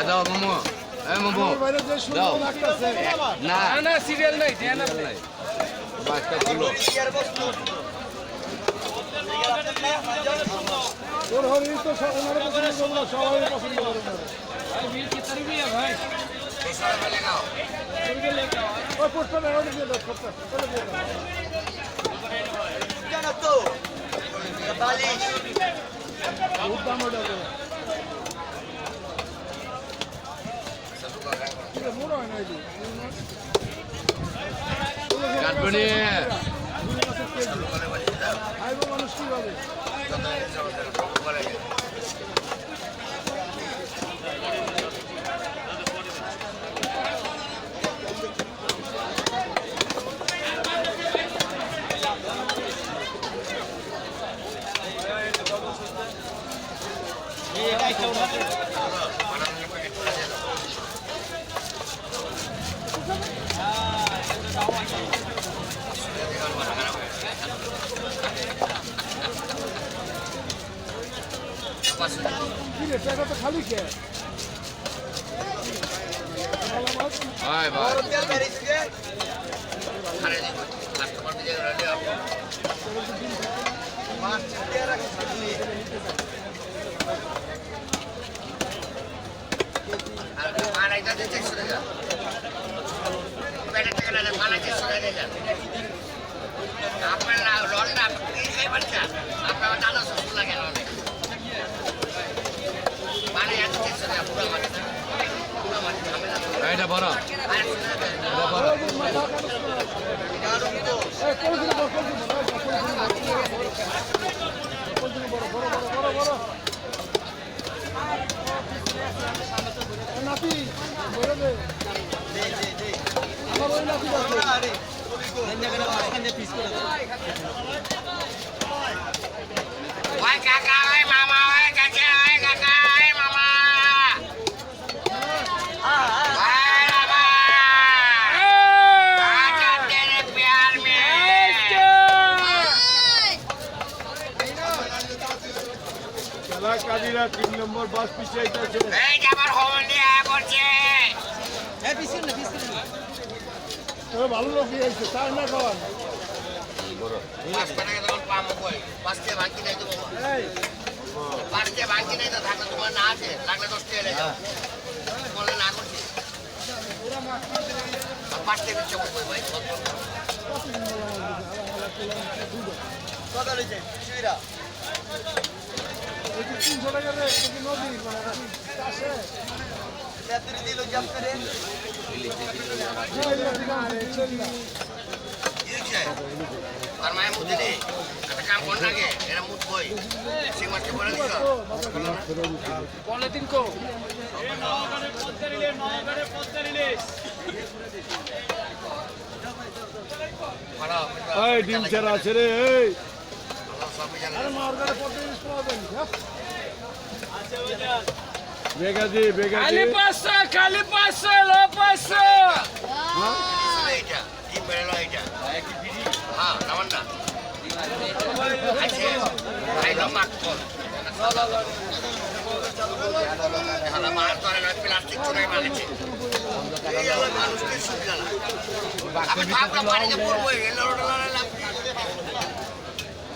দাও মামু এই মামু। দাও। না। না সিরিয়াল নাই দেন আপনি বাসটা তুলো ওর হরিণ তো ওনারা পছন্দ করব সবাই পছন্দ করব ওই পোস্টটা ব্যবহার দিয়ে দাও পোস্টটা কেন তো বালিশ খুব দাম ওটা মনে হয় না মানুষ কীভাবে কি রে টাকা তো খালি কে ভাই ভাই te acaricié. Más tierra que salí. এইটা বড় এটা বড় এই কলসিনে বড় কলসিনে বড় কলসিনে বড় বড় বড় বড় বড় নাতি. আমার ওই নাতি Abre. ওই কাকা কাদিরা তিন নম্বর বাস পিছিয়ে যাচ্ছে এই যে আমার হোম দিয়ে করছে তবে ভালো লোক দিয়েছে তার না খাওয়ান। পাঁচ টাকা তখন কই নাই তো বাবা। ভাঙি নাই তো থাকলে তোমার না আছে লাগলে এলে যাও। বললে না করছি। বিচ্ছে করব ভাই কত লইছে সুইরা? আর মায়ের সে মাছকে বলে ডিম ছাড়া আছে রে সবই জানে আরে মার গাড়ি পড়তে জিনিস পাবেন বেগা দি বেগা দি খালি পাঁচশো খালি পাঁচশো লো পাঁচশো। এইটা হ্যাঁ না। প্লাস্টিক চুরাই মাগেছে মানুষকে সুবিধা আমি ভাবলাম পানিতে পড়ব এলো লাভ